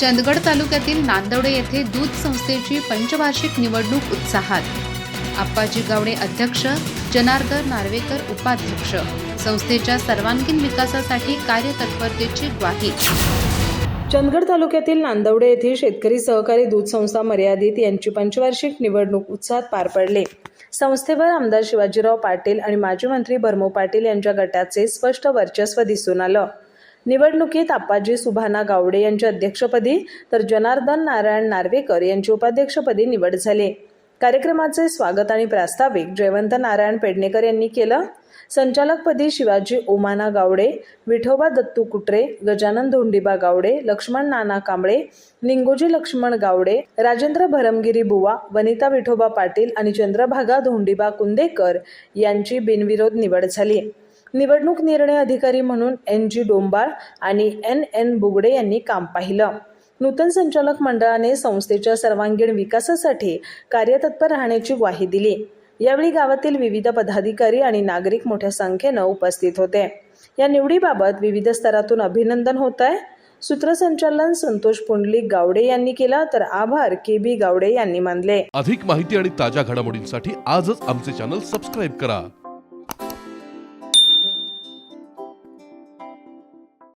चंदगड तालुक्यातील नांदवडे येथे दूध संस्थेची पंचवार्षिक निवडणूक उत्साहात. आप्पाजी गावडे अध्यक्ष जनार्दन नार्वेकर उपाध्यक्ष संस्थेच्या सर्वांगीण विकासासाठी कार्यतत्परतेची ग्वाही. चंदगड तालुक्यातील नांदवडे येथील शेतकरी सहकारी दूध संस्था मर्यादित यांची पंचवार्षिक निवडणूक उत्साहात पार पडले. संस्थेवर आमदार शिवाजीराव पाटील आणि माजी मंत्री भरमो पाटील यांच्या गटाचे स्पष्ट वर्चस्व दिसून आलं. निवडणुकीत आप्पाजी सुभाना गावडे यांच्या अध्यक्षपदी तर जनार्दन नारायण नार्वेकर यांची उपाध्यक्षपदी निवड झाली. कार्यक्रमाचे स्वागत आणि प्रास्ताविक जयवंत नारायण पेडणेकर यांनी केलं. संचालकपदी शिवाजी ओमाना गावडे विठोबा दत्तू कुटरे गजानन धोंडीबा गावडे लक्ष्मण नाना कांबळे लिंगोजी लक्ष्मण गावडे राजेंद्र भरमगिरी बुवा वनिता विठोबा पाटील आणि चंद्रभागा धोंडीबा कुंदेकर यांची बिनविरोध निवड झाली. निवडणूक निर्णय अधिकारी म्हणून एन जी डोंबाळ आणि एन एन बुगडे यांनी काम पाहिलं. नूतन संचालक मंडळाने संस्थेच्या सर्वांगीण विकासासाठी कार्यतत्पर राहण्याची ग्वाही दिली. यावेळी गावातील विविध पदाधिकारी आणि नागरिक मोठ्या संख्येनं उपस्थित होते. या निवडीबाबत विविध स्तरातून अभिनंदन होत आहे सूत्रसंचालन संतोष पुंडलिक गावडे यांनी केला तर आभार के बी गावडे यांनी मानले. अधिक माहिती आणि ताज्या घडामोडींसाठी आजच आमचे चॅनल सबस्क्राईब करा.